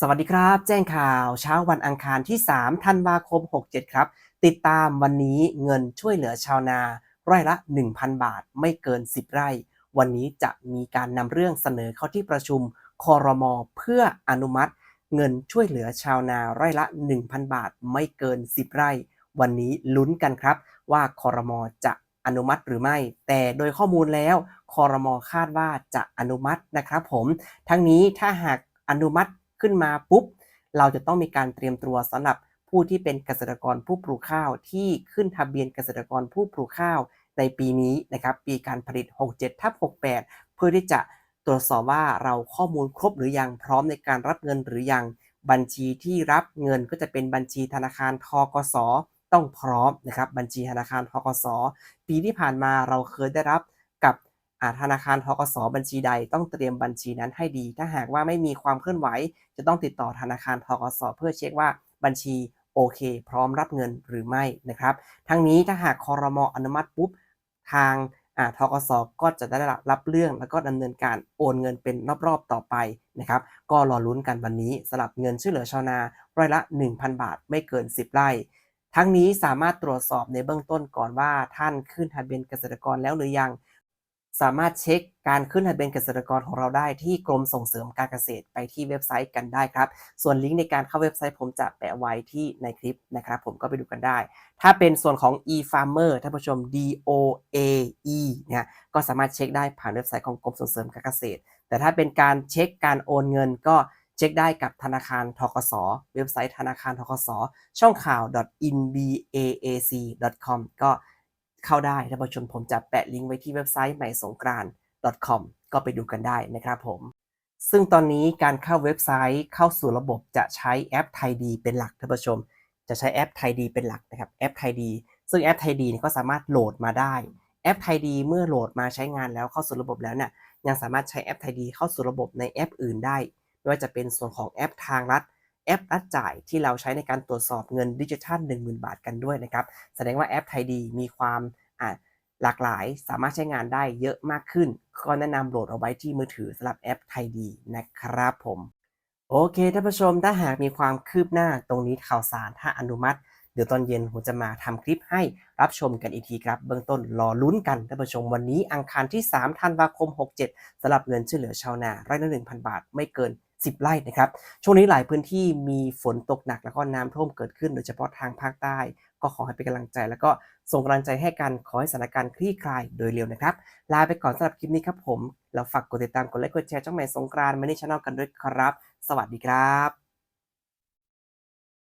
สวัสดีครับ แจ้งข่าวเช้าวันอังคารที่ 3 ธันวาคม 67 ครับ ติดตามวันนี้เงินช่วยเหลือชาวนา ไร่ละ 1,000 บาทไม่เกิน 10 ไร่ วันนี้จะมีการนำเรื่องเสนอเข้าที่ประชุมคอรมอเพื่ออนุมัติ เงินช่วยเหลือชาวนาไร่ละ 1,000 บาทไม่เกิน 10 ไร่ วันนี้ลุ้นกันครับ ว่าคอรมอจะอนุมัติหรือไม่ แต่โดยข้อมูลแล้วคอรมอคาดว่าจะอนุมัตินะครับผม ทั้งนี้ถ้าหากอนุมัติ ขึ้นมาปุ๊บ เราจะต้องมีการเตรียมตัวสำหรับผู้ที่เป็นเกษตรกรผู้ปลูกข้าว ที่ขึ้นทะเบียนเกษตรกรผู้ปลูกข้าวในปีนี้นะครับ ปีการผลิต 67ทับ68 เพื่อที่จะตรวจสอบว่าเราข้อมูลครบหรือยังพร้อมในการรับเงินหรือยังบัญชีที่รับเงินก็จะเป็นบัญชีธนาคารทกสต้องพร้อมนะครับ บัญชีธนาคารทกสปีที่ผ่านมาเราเคยได้รับ ธนาคารทกสบัญชีใดต้องเตรียมบัญชีนั้นให้ดี ถ้าหากว่าไม่มีความเคลื่อนไหว จะต้องติดต่อธนาคารทกสเพื่อเช็คว่าบัญชีโอเค พร้อมรับเงินหรือไม่นะครับ ทั้งนี้ถ้าหากคอรมออนุมัติปุ๊บทางทกสก็จะได้รับเรื่องแล้วก็ดำเนินการโอนเงินเป็นรอบๆต่อไปนะครับ ก็รอลุ้นกันวันนี้สำหรับเงินช่วยเหลือชาวนาไร่ละ 1,000 บาทไม่เกิน 10 ไร่ทั้งนี้สามารถตรวจสอบในเบื้องต้นก่อนว่าท่านขึ้นทะเบียนเกษตรกรแล้วหรือยัง สามารถเช็คการขึ้นทะเบียนเกษตรกรของเราได้ที่กรมส่งเสริมการเกษตรไปที่เว็บไซต์กันได้ครับ ส่วนลิงก์ในการเข้าเว็บไซต์ผมจะแปะไว้ที่ในคลิปนะครับ ผมก็ไปดูกันได้ ถ้าเป็นส่วนของ e-farmer ท่านผู้ชม D O A E เนี่ยก็สามารถเช็คได้ผ่านเว็บไซต์ของกรมส่งเสริมการเกษตร แต่ถ้าเป็นการเช็คการโอนเงินก็เช็คได้กับธนาคารทกส เว็บไซต์ธนาคารทกส ช่องข่าว inbaac.com ก็ เข้าได้ท่านผู้ชมผมจะแปะลิงก์ไว้ที่เว็บไซต์ใหม่สงกราน .com ก็ไปดูกันได้นะครับผม ซึ่งตอนนี้การเข้าเว็บไซต์เข้าสู่ระบบจะใช้แอปไทยดีเป็นหลักท่านผู้ชม จะใช้แอปไทยดีเป็นหลักนะครับแอปไทยดีซึ่งแอปไทยดีก็สามารถโหลดมาได้แอปไทยดีเมื่อโหลดมาใช้งานแล้วเข้าสู่ระบบแล้วเนี่ยยังสามารถใช้แอปไทยดีเข้าสู่ระบบในแอปอื่นได้ไม่ว่าจะเป็นส่วนของแอปทางรัฐ แอปรัฐจ่ายที่เราใช้ในการตรวจสอบเงินดิจิทัล 10,000 บาทกันด้วยนะครับ แสดงว่าแอปไทยดีมีความหลากหลายสามารถใช้งานได้เยอะมากขึ้น ก็แนะนำโหลดเอาไว้ที่มือถือสำหรับแอปไทยดีนะครับผม โอเคท่านผู้ชมถ้าหากมีความคืบหน้าตรงนี้ข่าวสารถ้าอนุมัติ เดี๋ยวตอนเย็นผมจะมาทำคลิปให้รับชมกันอีกทีครับ เบื้องต้นรอลุ้นกันท่านผู้ชมวันนี้อังคารที่3ธันวาคม 67สำหรับเงินช่วยเหลือชาวนาไร่ละ1,000 บาทไม่เกิน 10 ไร่นะครับ ช่วงนี้หลายพื้นที่มีฝนตกหนักแล้วก็น้ำท่วมเกิดขึ้น โดยเฉพาะทางภาคใต้ ก็ขอให้เป็นกำลังใจ แล้วก็ส่งกำลังใจให้กันขอให้สถานการณ์คลี่คลายโดยเร็วนะครับ ลาไปก่อนสำหรับคลิปนี้ครับผม เราฝากกดติดตามกดไลค์กดแชร์ช่องใหม่สงกรานต์มาในช่องกันด้วยครับ สวัสดีครับ